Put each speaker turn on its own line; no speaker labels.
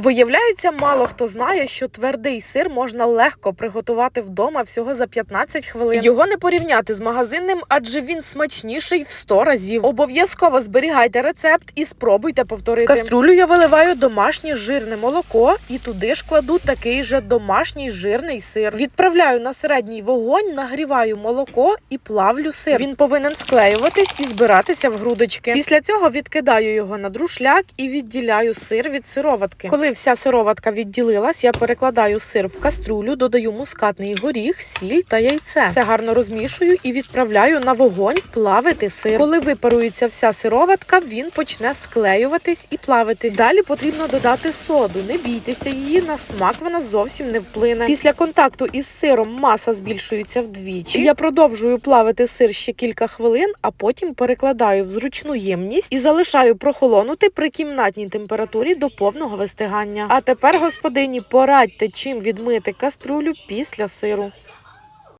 Виявляється, мало хто знає, що твердий сир можна легко приготувати вдома всього за 15 хвилин. Його не порівняти з магазинним, адже він смачніший в 100 разів. Обов'язково зберігайте рецепт і спробуйте повторити. В каструлю я виливаю домашнє жирне молоко і туди ж кладу такий же домашній жирний сир. Відправляю на середній вогонь, нагріваю молоко і плавлю сир. Він повинен склеюватись і збиратися в грудочки. Після цього відкидаю його на друшляк і відділяю сир від сироватки. Коли вся сироватка відділилась, я перекладаю сир в каструлю, додаю мускатний горіх, сіль та яйце. Все гарно розмішую і відправляю на вогонь плавити сир. Коли випарується вся сироватка, він почне склеюватись і плавитись. Далі потрібно додати соду. Не бійтеся її, на смак вона зовсім не вплине. Після контакту із сиром маса збільшується вдвічі. Я продовжую плавити сир ще кілька хвилин, а потім перекладаю в зручну ємність і залишаю прохолонути при кімнатній температурі до повного вистигання. А тепер, господині, порадьте, чим відмити каструлю після сиру.